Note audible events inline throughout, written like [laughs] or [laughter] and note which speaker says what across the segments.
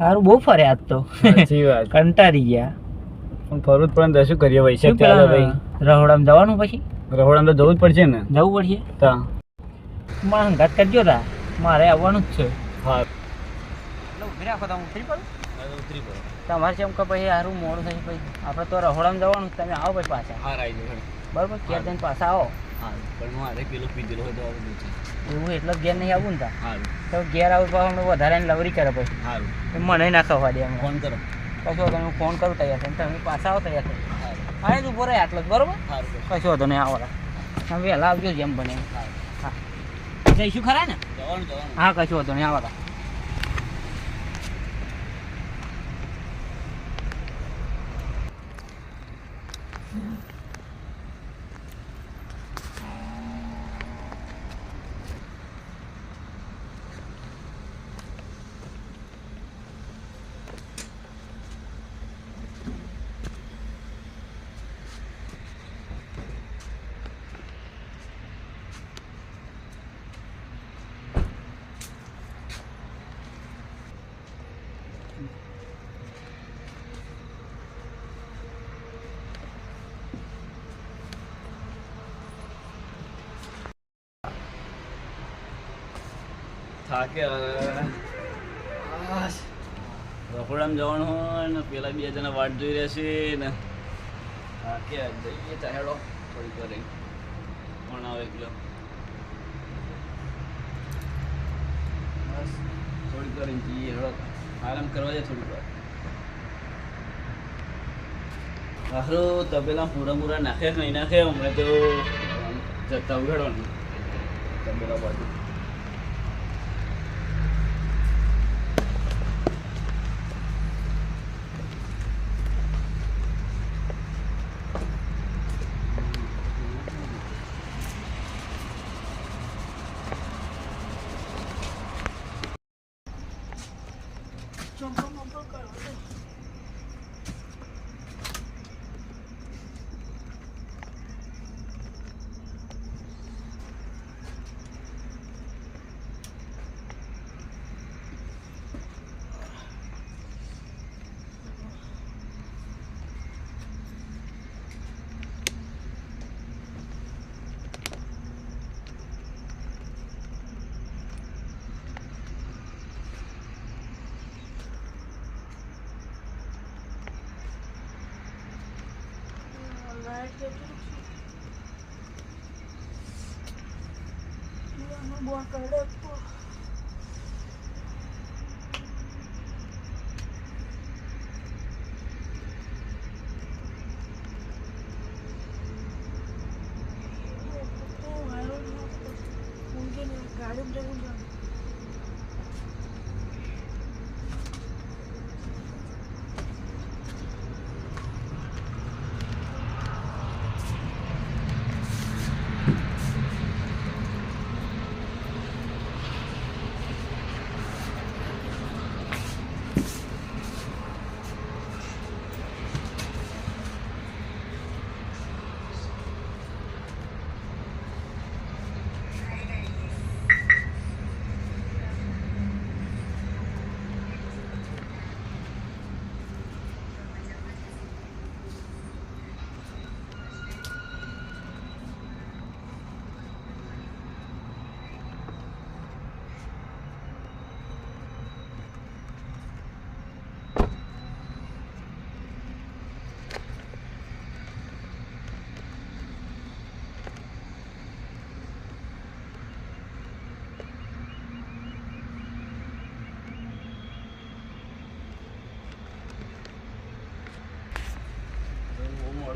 Speaker 1: સારું બહુ ફર્યા આજ તો.
Speaker 2: સાચી વાત. [laughs]
Speaker 1: કંટાળી ગયા.
Speaker 2: પણ ફરવું પડે શું કરીએ વૈશાખ
Speaker 1: પેલા
Speaker 2: ચાલે ભાઈ.
Speaker 1: રહોડામાં જવાનું પછી?
Speaker 2: રહોડામાં તો જવું જ પડશે ને.
Speaker 1: જવું પડશે?
Speaker 2: તા.
Speaker 1: મારા હંગાત કરજો તા. મારે આવવાનું જ છે.
Speaker 2: હા.
Speaker 1: ઊભી રાખો તમે ઉતરી પડો. તમારે જેમ કે પછી સારું મોડું થશે પછી આપણે તો રહોડામાં જવાનું તમે આવો પછી પાછા.
Speaker 2: હા રાઈ
Speaker 1: બરાબર? ક્યાં જઈને પાછા આવો.
Speaker 2: હા પણ મારે પેલું પીધેલો હોય તો આવું
Speaker 1: એવું એટલો ગેર ઘેર નહીં આવું ને તા. તો ઘેર આવું પાછું હમણાં વધારે લવરી કરે પછી. મને ના ખવા દે
Speaker 2: ફોન કરો.
Speaker 1: કશો તમે હું ફોન કરું તૈયાર થઈને. તમે પાછા આવો તૈયાર થઈ
Speaker 2: સારું
Speaker 1: હા જ ઊભો રહે આટલો બરોબર? કશો વાંધો નહીં આવો તમે વહેલા આવજો જેમ બને હા. જઈશું ખરા ને? હા કશો વાંધો નહીં આવો
Speaker 2: થાકે રખોડામાં જવાનું હોય ને પેલા બે જણા વાટ જોઈ રહ્યા છે ને. થાકે જઈએ ચાહેડો થોડીક વાર પણ આવે એકલો? બસ. થોડીક વાર જઈએ હેડો. આરામ કરવા જાય થોડીક વાર. આખરો તબેલા પૂરા પૂરા નાખે નહીં નાખે હમણાં તો જતા ઉઘાડવાનું તબેલા બાજુ. બહુ મોડું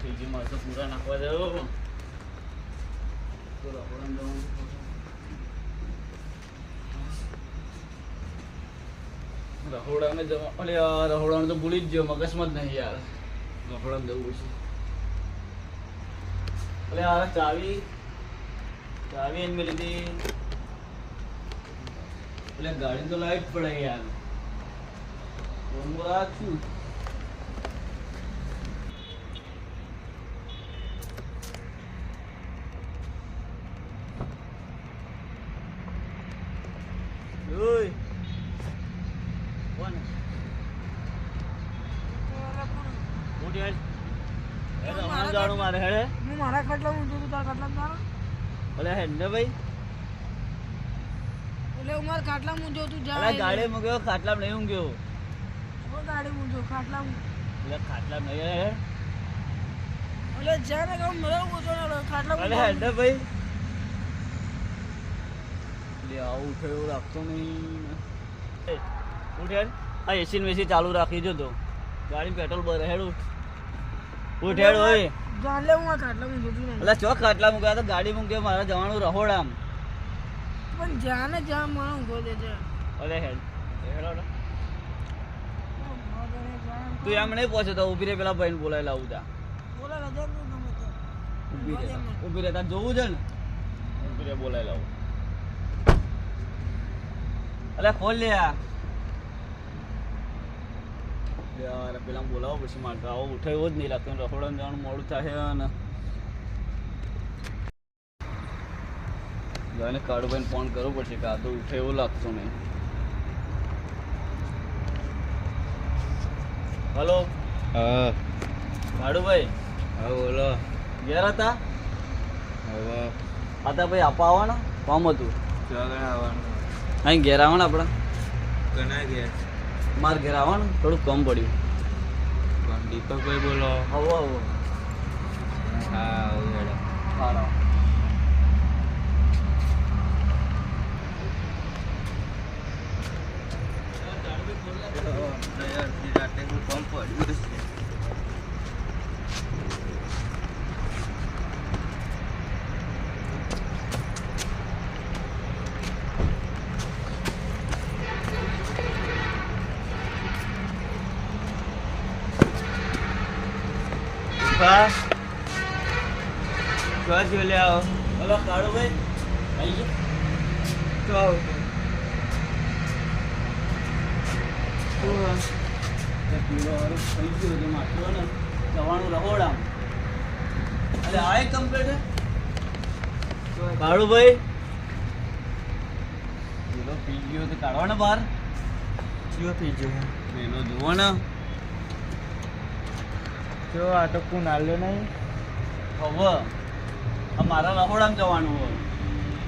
Speaker 2: થઈ ગયું પૂરા નાખવા દો રખોડામાં જવા અલે યાર રખોડામાં તો ભૂલી જ ગયો, મગજમાં જ નહીં યાર. રખોડામાં જવું છે અરે આ ચાવી. ચાવી એને લીધી. એટલે ગાડી તો લાઈટ પડે યાર. હું રાખું Ui. Bueno.
Speaker 1: એટલે હમણાં મારે ખાટલા હું તું જા
Speaker 2: અલા ગાડે ગયો ખાટલા નહીં હું ગયો
Speaker 1: ઓ ગાડે ખાટલા હું
Speaker 2: ખાટલા નહીં હે.
Speaker 1: ઓલે જા ને ગમ મરો ખાટલા ઓલે
Speaker 2: હેડ ભાઈ? લે આવું ઉઠે રાખતો નહીં. ઉઠ આ એસી વેસી ચાલુ રાખી જો તો. ગાડી પેટ્રોલ ભરે હેડ ઉઠ. ઉઠ હેડ ઓય.
Speaker 1: જાણ લે હું આ ખાટલા હું જોતું
Speaker 2: એટલે ચો ખાટલા મૂક્યા તો ગાડી મૂકે મારે જવાનું રહોડામ
Speaker 1: પણ જા ને જા મને ઊંઘો દે છે.
Speaker 2: અરે હેડ. હેડ. તું એમ નહીં પહોંચે તો ઊભી રે પેલા ભાઈને બોલાવી લાવું ત્યાં
Speaker 1: બોલા રજા તું.
Speaker 2: ઊભી રે ઊભી રે તાર જોવું છે ને? ઊભી રે બોલાવી લાવું. અલે ખોલ લે યાર પેલા બોલાવો પછી મારે તો આવો ઉઠાવ્યો જ નહીં લાગતો રખોડા જવાનું મોડું થાય ને જઈને કાળુભાઈને ફોન કરવો પડશે કે આ તો ઉઠે એવું લાગતું નહીં હલો
Speaker 3: હા
Speaker 2: કાળુભાઈ
Speaker 3: હા બોલો
Speaker 2: ઘેર હતા
Speaker 3: હવે
Speaker 2: હતા ભાઈ આપવા આવવાના કોમ હતું
Speaker 3: આવવાનું
Speaker 2: અહીં ઘેર આવવાના આપણા.
Speaker 3: ઘણા ગયા
Speaker 2: મારે ઘેર આવવાનું થોડું કમ પડ્યું.
Speaker 3: દીપકભાઈ બોલો.
Speaker 2: આવો આવો.
Speaker 3: હા આવું હેડો
Speaker 2: હાલો
Speaker 3: અડધી રાતે હું કોમ પડ્યું છે બા ક્યાં જોઈ લે આવો
Speaker 2: હલો કાળુભાઈ આવી ગયો?
Speaker 3: તો આવો
Speaker 2: પીળો વાળો થઈ ગયો છે માટલો ને જવાનું રહોડામ આ કમ્પ્લેટ કમ્પ્લીટ ભાઈ. પીળો પી ગયો તો કાઢવાનો બહાર.
Speaker 3: ચિયો થઈ ગયો.
Speaker 2: પેલો જુઓ ને.
Speaker 3: જો આ તો કોણ આલ્યો નહીં.
Speaker 2: હવે આ મારા રહોડામાં જવાનું હોય.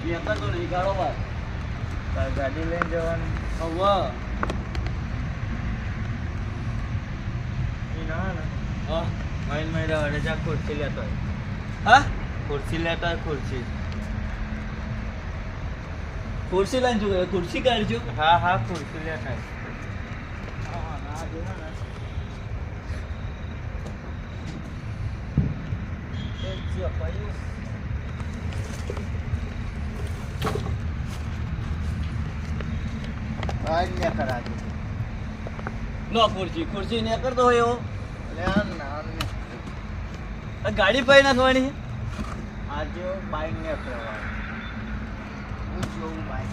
Speaker 2: મેં તો નહીં કાઢો
Speaker 3: બાર ગાડી લઈને જવાનું.
Speaker 2: હવે.
Speaker 3: એ ના ને
Speaker 2: હા.
Speaker 3: માઇન જા ખુરશી લેતો.
Speaker 2: હા?
Speaker 3: ખુરશી લેતો ખુરશી.
Speaker 2: ખુરશી લઈને જોઈએ ખુરશી કાઢજો.
Speaker 3: હા હા ખુરશી લેતા હોય. બહાર ને. કરાજો
Speaker 2: લો ખુરશી ખુરશી ને કરતો હોય એવો.
Speaker 3: ના ને.
Speaker 2: ગાડી પાઈ નાખવાની?
Speaker 3: આજે બાઈક ને હું જોઉં બાઈક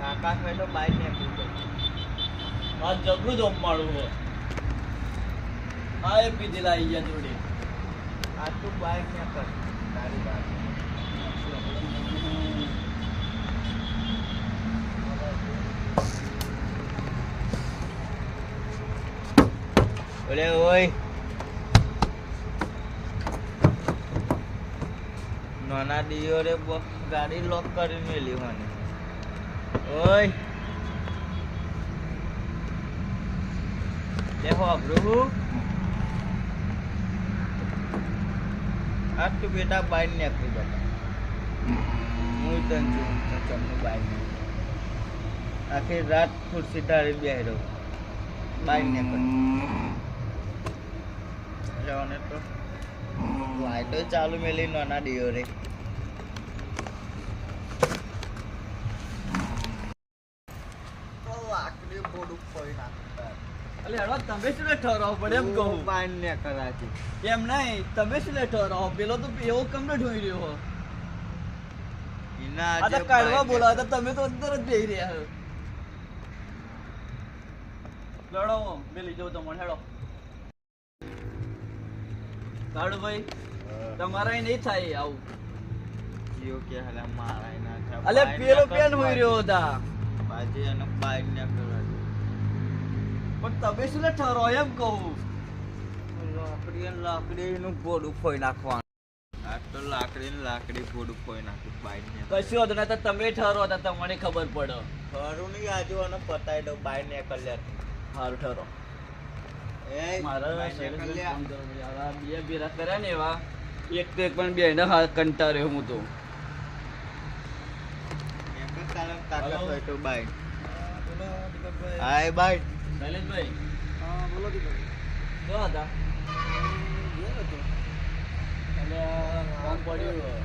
Speaker 3: કાકા કહે તો બાઈક ને
Speaker 2: આ જબરું જ મારું હોય. એ પીધી લાવી ગયા જોડે.
Speaker 3: આ તું બાઈક ને કર? તારી ઓલે ઓય. નાના દિયોરે બ- ગાડી લોક કરી મેલી મને ઓય. દેખો પ્રભુ આ તું બેટા ને આપી જતા હું તને જોઉં છું ચમનું બાઈક આખી રાત ખુરશી ટાળી બેહી રહું. ને નીકળી જવાને તો. લાઈટો ચાલુ મેલી નાના દિયો રે લાકડી બોડું ફોઈ નાખતા
Speaker 2: અલે હેડો તમે શું લે પડે એમ કહું.
Speaker 3: બાઈક ને કરાતી
Speaker 2: એમ નહીં તમે શું લે પેલો તો એવો કમને ઢોઈ રહ્યો હો. આ તો કાઢવા બોલાવતા તમે તો અંદર જ બેહી રહ્યા છો લડો મેલી જવું તમને હેડો. કાળુ તમારા નહીં થાય આવું.
Speaker 3: જીઓ કે હાલે મારા
Speaker 2: અલે પેલો
Speaker 3: ને
Speaker 2: પેન હોઈ રહ્યો હતા.
Speaker 3: બાજી બાઈક ને
Speaker 2: પણ તમે શું ઠરો એમ કહું?
Speaker 3: લાકડી લાકડી લાકડીનું ઘોડું ફોઈ નાખવાનું. આ તો લાકડી ને લાકડી ઘોડું ફોઈ નાખ્યું બાઈક ને
Speaker 2: કશું હતું તો તમે ઠરો તો તમને ખબર પડો.
Speaker 3: ખરું નહીં આજુબાજુ પતાવી દો બાઈક ને કલ્યાણ
Speaker 2: સારું ઠરો.
Speaker 3: એ
Speaker 2: મારા
Speaker 3: કલ્યાણ.
Speaker 2: બે કર્યા ને એવા એક તો એક પણ બે ને હાલ કંટાળ્યો હું તો. બાય.
Speaker 3: હોય તો બાઈક હા
Speaker 2: શૈલેષભાઈ
Speaker 4: બોલો દીપક
Speaker 2: જો હતા? એટલે કામ પડ્યું.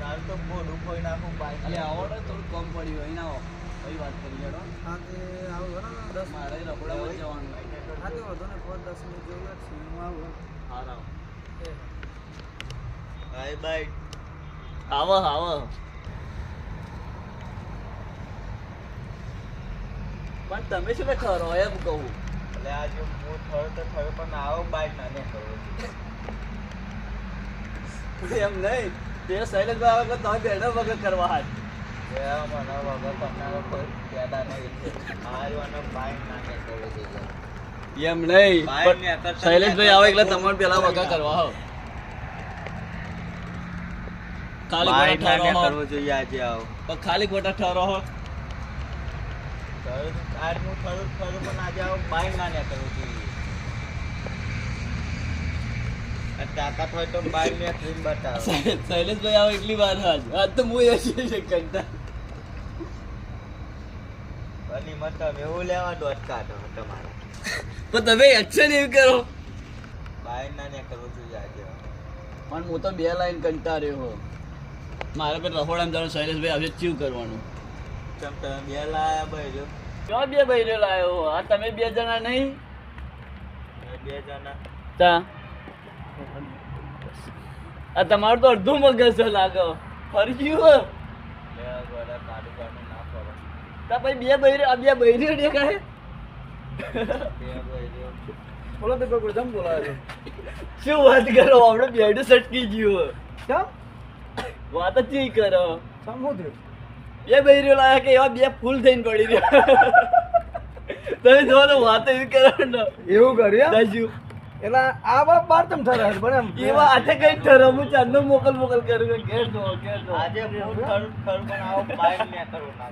Speaker 3: તાર તો બહુ ફોઈ નાખું બાઈક
Speaker 2: એટલે આવો ને થોડું કમ પડ્યું અહીં આવો કઈ વાત કરી લેડો
Speaker 4: હા તે આવું બરાબર દસ
Speaker 2: મારે રખડામાં જ જવાનું.
Speaker 4: હા તે વધુ ને પાંચ દસ મિનિટ જેવું લાગશે. હું આવું
Speaker 2: હા રાવ
Speaker 3: હાય બાઈક
Speaker 2: આવો આવો. પણ તમે શું ખરો એમ કહું?
Speaker 3: એટલે આજે હું થયો તો થયો પણ આવો બાઈક નાને કરો
Speaker 2: એમ નહીં તે શૈલેષભાઈ આવે એટલે તમે બેઠો વગર કરવા હાથ
Speaker 3: મને વગર કરનારો કોઈ પેદા નહીં. મારવાનો બાઈક કરો
Speaker 2: એમ નહીં શૈલેષભાઈ આવે એટલે તમારે પેલા વગર કરવા હો ખાલી ખોટા ઠરો હો
Speaker 3: કરવો જોઈએ આજે આવો.
Speaker 2: પણ ખાલી ખોટા ઠરો હો
Speaker 3: આજ હું થયું થયું પણ આજે આવો બાઈક ના ને કરવો જોઈએ તાકાત હોય તો બાઈક ને કરીને બતાવો.
Speaker 2: શૈલેષભાઈ આવે એટલી વાર આજ. આજ તો હું એ છે કંટા
Speaker 3: અને એમાં એવું લેવા દોત કાઢો તમારે.
Speaker 2: પણ તમે એક્શન એવી કરો.
Speaker 3: બાઈક ના ને કરવો જોઈએ આજે.
Speaker 2: પણ હું તો બે લાઈન કંટા રહ્યો મારે પણ રહોડામાં જવાનું શૈલેષભાઈ આવશે ચીવ કરવાનું?
Speaker 3: ચમ તમે બે લાયા ભાઈ જો
Speaker 2: ક્યાં બે બૈરો લાવ્યો આ તમે બે જણા નહીં?
Speaker 3: બે જણા.
Speaker 2: તા. આ તમારું તો અડધું મગજ છે લાગો. ફરી ગયું હો.
Speaker 3: બે ગોળા કાઢું કાઢું ના પડે
Speaker 2: તા પછી બે બૈરો આ બે બૈરો દેખાય.
Speaker 3: બે ભાઈ જો
Speaker 4: બોલો દીપક પ્રથમ બોલાવે
Speaker 2: શું વાત કરો? આપણે બેડું સટકી ગયું.
Speaker 4: કેમ
Speaker 2: વાત જ નહીં કરો.
Speaker 4: સમુદ્ર
Speaker 2: બે બૈરો લાયા કે એવા બે ફૂલ થઈને પડી રહ્યા. તમે જો તો વાત એવી કરો
Speaker 4: એવું કર્યું
Speaker 2: દાજુ.
Speaker 4: એટલે આ બાપ બાર તમ થરા પણ એમ.
Speaker 2: એવા આજે કઈ ઠરો હું ચાંદનો મોકલ મોકલ કરું કે ઘેર દો ઘેર દો
Speaker 3: આજે હું ખરું ઠર પણ આવો બાય ને કરો ના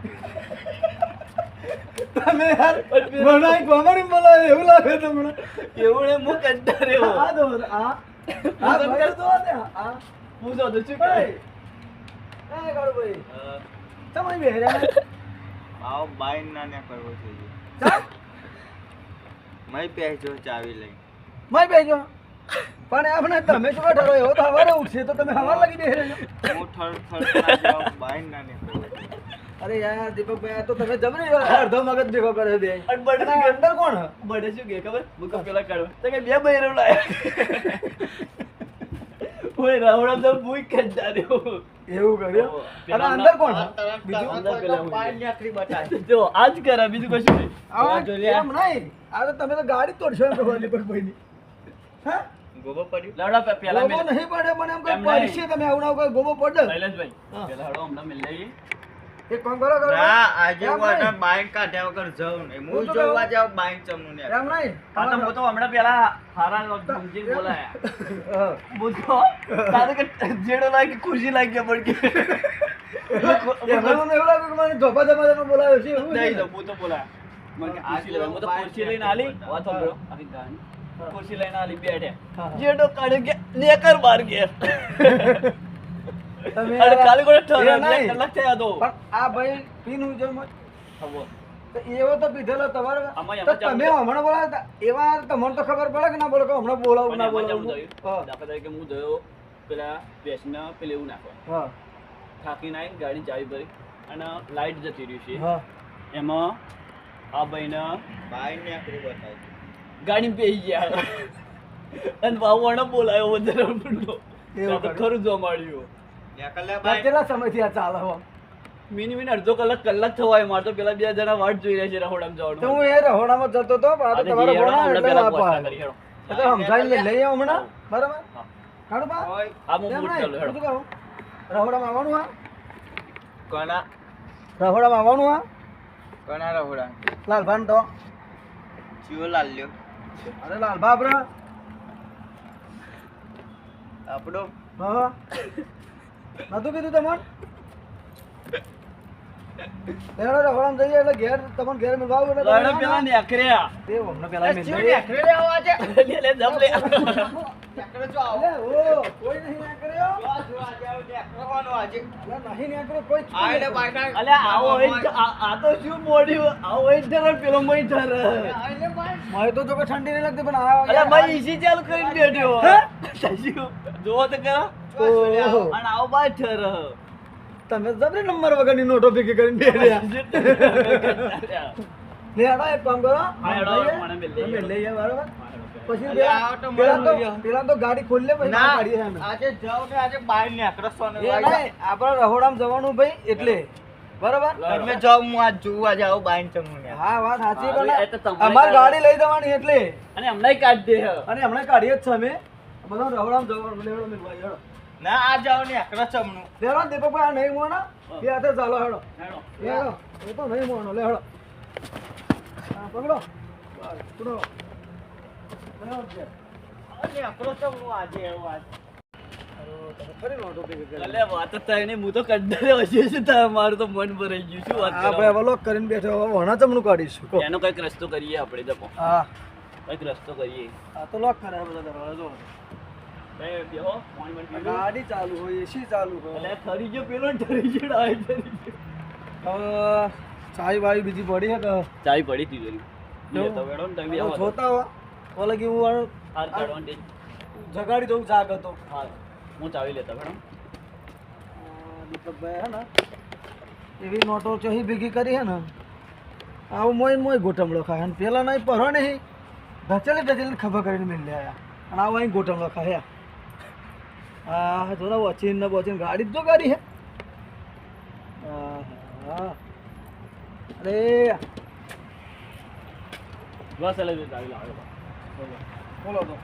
Speaker 4: તમે યાર મને એક એવું લાગે તમને.
Speaker 2: એવું ને હું કંટાળ્યો
Speaker 4: આ દો આ આ ભાઈ દો ને આ.
Speaker 2: પૂછો તો શું
Speaker 4: ભાઈ. એ કાળુ ભાઈ
Speaker 3: અ,
Speaker 4: તમે બેહરા
Speaker 3: આવો બાઈક ના ને કરવો જોઈએ
Speaker 4: ચા
Speaker 3: મય પહેજો ચાવી લઈ.
Speaker 4: મય પહેજો પણ આપણે તમે શું ઠરો એવો તો હવારે ઉઠશે તો તમે હવાર લાગી બેહરે
Speaker 3: હું ઠર ઠર આજે ના ને
Speaker 4: અરે યાર દીપકભાઈ આ તો તમે જબરી અડધો મગજ ભેગો કરે બે.
Speaker 2: અને બડે
Speaker 4: અંદર કોણ?
Speaker 2: બડે શું કે ખબર? હું કહું પેલા કાઢો. તો કે બે બહેરો લાયા. [laughs] ઓય રાવણા તો ભૂઈ કંટાળ્યો
Speaker 4: એવું કર્યું? અને અંદર કોણ બીજું? [laughs]
Speaker 2: જો આજ કરે બીજું કશું નહીં.
Speaker 4: આ
Speaker 2: આ જો
Speaker 4: એમ નહીં. આ તો તમે તો ગાડી તોડશો એમ કહો દીપકભાઈની હા?
Speaker 3: ગોબો પડ્યો?
Speaker 2: લાવડા પે- પેલા
Speaker 4: ગોબો નહીં પડે પણ એમ કોઈ. પડશે તમે આવડાવ કોઈ ગોબો પડે.
Speaker 2: શૈલેષભાઈ પેલા હડો હમણાં મિલ લઈએ
Speaker 4: એક કામ કરો કરો?
Speaker 3: ના આજે. આને બાઈક કાઢ્યા વગર જાઉં નહીં.
Speaker 4: હું
Speaker 3: જોવા
Speaker 4: કહું.
Speaker 3: બાઈક ચમનું ને
Speaker 4: એમ નહીં.
Speaker 2: હા તો હું તો હમણાં પેલા હારા સમજીને બોલાયા.
Speaker 4: હા.
Speaker 2: તો તારે કે જેડો લાગી ખુશી લાગી પણ કે
Speaker 4: એવું લાગ્યું કે મને ધોપા ધોપા બોલાવ્યો છે
Speaker 2: નહીં તો હું તો બોલાયા. હું તો ખુરશી લઈને આલી. વાત સાંભળો. ખુરશી લઈને આલી બેઠે. જેડો કાઢ્યો કે નેકર બાર ગયા [laughs]
Speaker 4: તમે
Speaker 2: અરે કાલે કોઈ
Speaker 4: એ
Speaker 2: ઠરો
Speaker 4: નહીં.
Speaker 2: કલાક થયા તો.
Speaker 4: પણ આ ભાઈ પીનું જો તો એવો તો પીધેલો તમારે તો તમે હમણાં બોલાવતા એવા તમને તો ખબર પડે કે ના બોલો કે હમણાં બોલાવું ના બોલાવું.
Speaker 2: આવું થયું.
Speaker 4: હા
Speaker 2: દાખલા તરીકે હું ગયો પેલા ભેંસને પેલે એવું નાખવા. થાકીને આવીને ગાડી ચાવી ભરી અને લાઈટ જતી રહી છે.
Speaker 4: હા.
Speaker 2: એમાં આ ભાઈને
Speaker 3: ભાઈ ને કરી બતાય
Speaker 2: ગાડી પેઈ ગયા. [laughs] અને વાવવાનો બોલાયો વધારે પડતો? ખરું જોવા મળ્યું.
Speaker 4: કેટલા સમયથી આ ચાલે હો?
Speaker 2: મિની મિની અડધો કલાક કલાક થવાય મારે તો પેલા બે જણા વાટ જોઈ રહ્યા છે રહોડામાં
Speaker 4: તો હું એ રહોડામાં જતો હતો પણ આ તો તમારો
Speaker 2: આજે
Speaker 4: એટલે ના
Speaker 2: પેલા
Speaker 4: પાડે.
Speaker 2: પહોંચતા કરી, હેડો.
Speaker 4: એ તો સમજાવીને લઈ આવો હમણાં બરાબર? કાઢો બા
Speaker 3: હોય
Speaker 2: આ હું
Speaker 4: એમ
Speaker 2: બૂટ
Speaker 4: નહીં,
Speaker 2: ચાલુ, હેડો.
Speaker 4: રહોડામાં આવવાનું હા?
Speaker 3: કોના?
Speaker 4: રહોડામાં આવવાનું હા?
Speaker 3: કોના રહોડા?
Speaker 4: લાલભાન તો.
Speaker 3: ચિયો લાલ લ્યો
Speaker 4: અરે લાલભા બાબરા
Speaker 3: આપણો?
Speaker 4: હા. નતું કીધું તમને લેવડો રખડામ જઈએ એટલે ઘેર તમને ઘેર મિલવાવું એટલે
Speaker 2: લડો પેલા નેકર્યા
Speaker 4: તે અમને પેલા મિલ
Speaker 3: શું
Speaker 4: દઈએ.
Speaker 3: નેકળે રે આવા છે?
Speaker 2: લે લે જમ લે
Speaker 3: નેકળે જો આવો.
Speaker 4: ઓ, કોઈ નહીં નીકળ્યો.
Speaker 3: જો આ આજે આવો આજે.
Speaker 4: નહીં કોઈ
Speaker 2: અલે આવો તો શું મોડ્યું આવો પેલો મય ઠરે
Speaker 3: આ બાય-
Speaker 4: મને તો જો કે ઠંડી નહીં લાગતી પણ આ
Speaker 2: અલે ભાઈ ઈસી ચાલુ કરીને બેઠ્યો
Speaker 4: હે?
Speaker 2: જોવો તો. અને આવો
Speaker 4: તમે જબરી નંબર વગરની નોટો ભેગી કરીને બેઠ્યા ને હેડો એક કામ કરો.
Speaker 2: મને મિલ લઈએ.
Speaker 4: બરાબર? પછી પેલા
Speaker 3: તો
Speaker 4: પેલા તો ગાડી ખોલી લે પછી
Speaker 3: ના,
Speaker 4: અમે.
Speaker 3: આજે જાવ ને આજે બહાર નેકળો સોને
Speaker 4: એ
Speaker 3: વાગ્યા.
Speaker 4: આપણે રહોડામાં જવાનું ભાઈ એટલે. બરાબર?
Speaker 3: તમે જાવ હું આજ જોવા જાઉં બાઈન ચમુને.
Speaker 4: હા વાત સાચી પણ અમાર ગાડી લઈ જવાની એટલે.
Speaker 2: અને હમણાં કાઢી દે.
Speaker 4: અને હમણાં કાઢીએ જ છે અમે. બધા રહોડામાં જવાનું લેવડો મિલવા હેડો.
Speaker 3: ના આ જાવ ને નેકળો ચમનું.
Speaker 4: લેવડો દીપકભાઈ આ નહીં મોના? બે હાથે ચાલો હેડો.
Speaker 2: હેડો.
Speaker 4: એ તો નહીં મોનો લે હેડો. હા પકડો. પકડો.
Speaker 2: એનો કંઈક રસ્તો કરીએ આપણે તો.
Speaker 4: હા.
Speaker 2: કંઈક રસ્તો કરીએ.
Speaker 4: આ તો લોક કરે બધા દરવાજા ગાડી ચાલુ હોય એસી ચાલુ હોય.
Speaker 2: ઠરી ગયો પેલો ઠરી ગયો ડાય ઠરી ગયો.
Speaker 4: ચાય વાય બીજી પડી હે કે?
Speaker 2: ચાય પડી હતી જોરી તો વેડો ને તમે આવો
Speaker 4: જોતા હો. ઓલે કે હું
Speaker 2: હાર કાઢવાનો
Speaker 4: જગાડી દઉં જાગ હતો.
Speaker 2: હા હું ચાવી લેતા મેડમ
Speaker 4: દીપકભાઈ હે ને. એવી નોટો ચોહી ભેગી કરી હે ને. આવું મોય મોય ગોટમડો ખાય. અને પેલા નહીં પરો નહીં. ધચેલી ધચેલી ખભા કરીને મેં આયા. અને આવું અહીં ગોટમડો ખાયા હા જો ને વચીન ને બોચીન ગાડી જ જો ગાડી હે. અરે.
Speaker 2: બસ એટલે ગાડી લાવે
Speaker 4: બોલો. તો.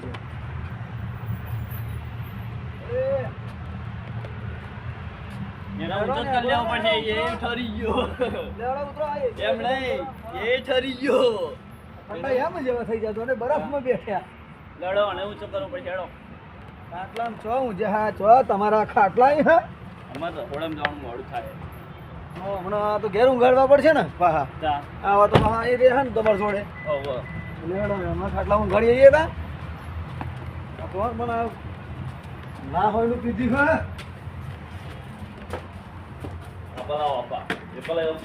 Speaker 4: છે આ એ.
Speaker 2: એમ નહીં. એ ઠરી ગયો.
Speaker 4: થઈ જતો અને બરફમાં બેઠ્યા
Speaker 2: લડો અને ઊંચો કરવો પડશે? હેડો.
Speaker 4: ખાટલામાં છો હું જે હા છો તમારા ખાટલા હે?
Speaker 2: અમારે રસોડામાં જવાનું મોડું થાય.
Speaker 4: હો, હમણાં તો ઘેર ઊંઘાડવા પડશે ને? પાહા
Speaker 2: તા
Speaker 4: આવા તો પાહા એ રહે ને તમારા જોડે.
Speaker 2: ઓહો
Speaker 4: લેડો હમણાં ખાટલા ઊંઘાડી આવીએ તા. કોણ પણ ના હોયનું પીધી હોય
Speaker 2: આપા એ પલાયો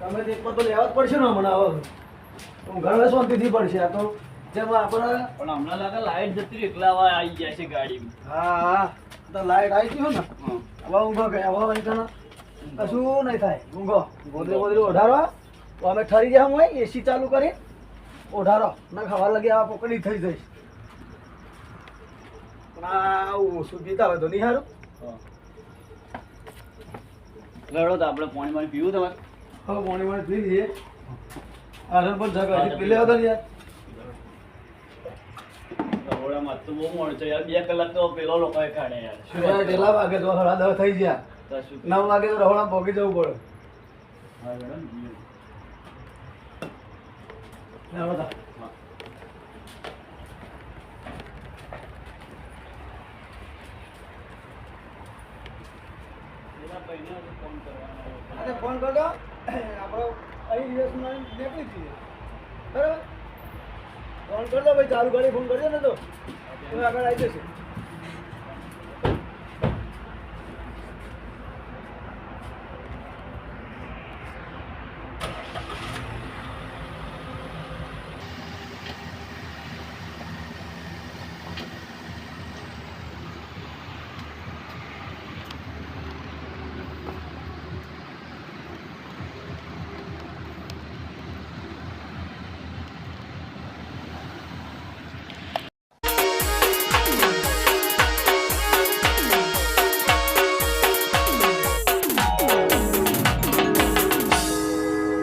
Speaker 4: તમે એક તો લેવા જ પડશે ને હમણાં હવે. ઊંઘાડવા શાંતિથી પડશે? આ તો જેમ આપણે
Speaker 2: પણ હમણાં લાગે લાઈટ જતી એકલા આવા જાય છે ગાડીમાં.
Speaker 4: હા હા. તો લાઈટ આવી ગયું ને? હવે ઊંઘો ગયા હવે અહીં કને કશું નહીં થાય. ઊંઘો. ગોદરે ગોદરે ઓઢારો. તો અમે ઠરી ગયા હું એસી ચાલુ કરી. ઓઢારો. ના ખાવા લાગે આ પકડી થઈ જઈશ. પણ આ ઓછું પીતા હોય તો નહીં સારું.
Speaker 2: લડો તો આપણે પાણી પાણી પીવું તમારે.
Speaker 4: હવે મોણી મોણી પી લઈએ. આદર પણ જગા પી લેવા તો ને યાર
Speaker 2: તો બહુ મોડું છે યાર બે કલાક તો પેલો લોકોએ કાઢે યાર. શું વાત
Speaker 4: વાગે તો હળા દવા થઈ ગયા. નવ વાગે તો રહોડા પોગી જવું પડે.
Speaker 2: હા મેડમ
Speaker 4: લેવડો તા.
Speaker 2: હા. પેલા ભાઈને આજે ફોન કરવાનો
Speaker 4: આજે ફોન કરજો આપણો અહીં દિવસમાં નીકળી જઈએ બરાબર? ફોન કરજો ભાઈ ચાલુ કરી ફોન કરજો ને તો. આગળ આવી જશે.